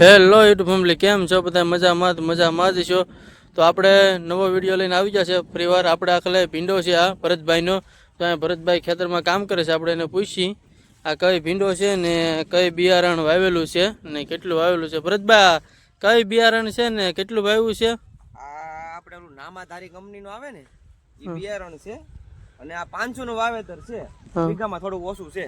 Hello YouTube family કેમ છો બધા? મજામાં મજામાં જ છો. તો આપણે નવો વીડિયો લઈને આવી ગયા છે. ફરીવાર આપણે આખલે ભીંડો છે આ ભરતભાઈનો. તો અહીંયા ભરતભાઈ ખેતરમાં કામ કરે છે આપણે એને પૂછી આ કઈ ભીંડો છે ને કઈ બિયારણ વાવેલું છે ને કેટલું વાવેલું છે? ભરતભાઈ કઈ બિયારણ છે ને કેટલું વાવ્યું છે? આ આપણે ઓલું નામાધારી કંપનીનું આવે ને એ બિયારણ છે. અને આ પાંચસો નું વાવેતર છે. વીઘામાં થોડું ઓછું છે.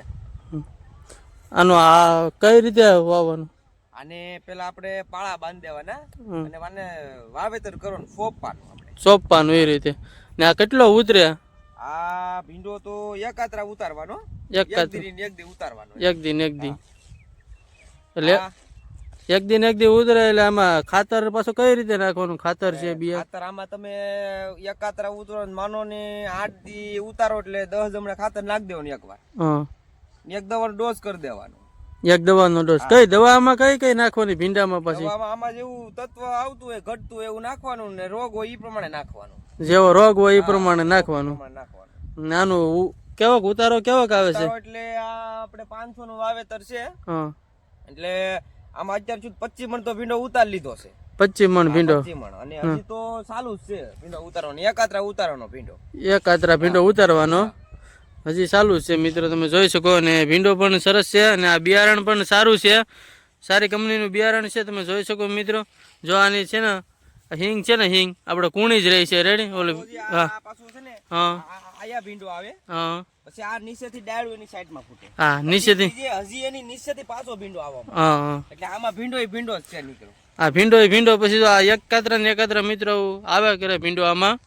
આનો આ કઈ રીતે વાવવાનું? આને પેલા આપણે પાળા બાંધી દેવાના. અને વાને વાવેતર કરવાનું ફોપવાનું આપણે. એ રીતે. ને આ કેટલો ઉતરે? આ ભીંડો તો એકાત્રા ઉતારવાનો. એક દિન એક દિન ઉતારવાનો. એક દિન એક દિન. એટલે એક દિન એક દિન ઉતરે એટલે આમાં ખાતર પાછું કઈ રીતે નાખવાનું? ખાતર છે બિયા? ખાતર આમાં તમે એકાત્રા ઉતરો ને માનો ને આઠ દી ઉતારો એટલે દસ જમણે ખાતર નાખી દેવાનું એકવાર. વાર એક દવાનો ડોઝ કરી દેવાનો. એક દવાનો ડોઝ કઈ દવામાં કઈ કઈ નાખવાની? ભીંડામાં પછી? આમાં જેવું તત્વ આવતું હોય ઘટતું એવું નાખવાનું ને રોગ હોય એ પ્રમાણે નાખવાનું. જેવો રોગ હોય એ પ્રમાણે નાખવાનું. નાનું કેવો ઉતારો કેવો આવે છે? એટલે આ આપણે પાંચસો નું વાવેતર છે. હા. એટલે આમાં અત્યાર સુધી પચીસ મણ તો ભીંડો ઉતાર લીધો છે. પચીસ મણ ભીંડો. અને હજી તો ચાલુ જ છે ભીંડો ઉતારવાનો. એકાત્રા ઉતારવાનો ભીંડો. એકાત્રા ભીંડો ઉતારવાનો. હજી ચાલુ જ છે મિત્રો તમે જોઈ શકો. અને ભીંડો પણ સરસ છે અને આ બિયારણ પણ સારું છે. સારી કંપનીનું બિયારણ છે તમે જોઈ શકો મિત્રો. જો આની છે ને હિંગ છે ને હિંગ આપણે કુણી જ રહી છે. રેડી ઓલી હા. હા. આયા ભીંડો આવે. હા. પછી આ નીચેથી ડાળું એની સાઈડમાં ફૂટે. હા નીચેથી. હજી એની નીચેથી પાછો ભીંડો આવવામાં હા એટલે આમાં ભીંડો એ ભીંડો જ છે નીકળો. આ ભીંડો એ ભીંડો પછી તો આ એક કાતરા ને એકાત્રા મિત્રો આવે કરે ભીંડો આમાં.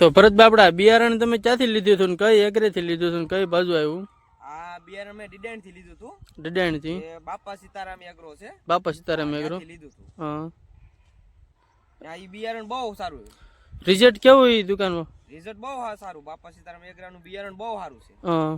તો ભરત બાપડા બિયારણ તમે ક્યાંથી લીધું હતું ને કઈ એગ્રેથી લીધું હતું ને કઈ બાજુ આવ્યું? આ બિયારણ મેં ડિડાઈનથી લીધું હતું. એ બાપા સીતારામ એગ્રો છે. બાપા સીતારામ એગ્રો? લીધું હતું. હા. આ બિયારણ બહુ સારું રિઝલ્ટ કેવું એ દુકાનમાં? રિઝલ્ટ બહુ સારું. બાપા સીતારામ એગ્રાનું બિયારણ બહુ સારું છે. હા.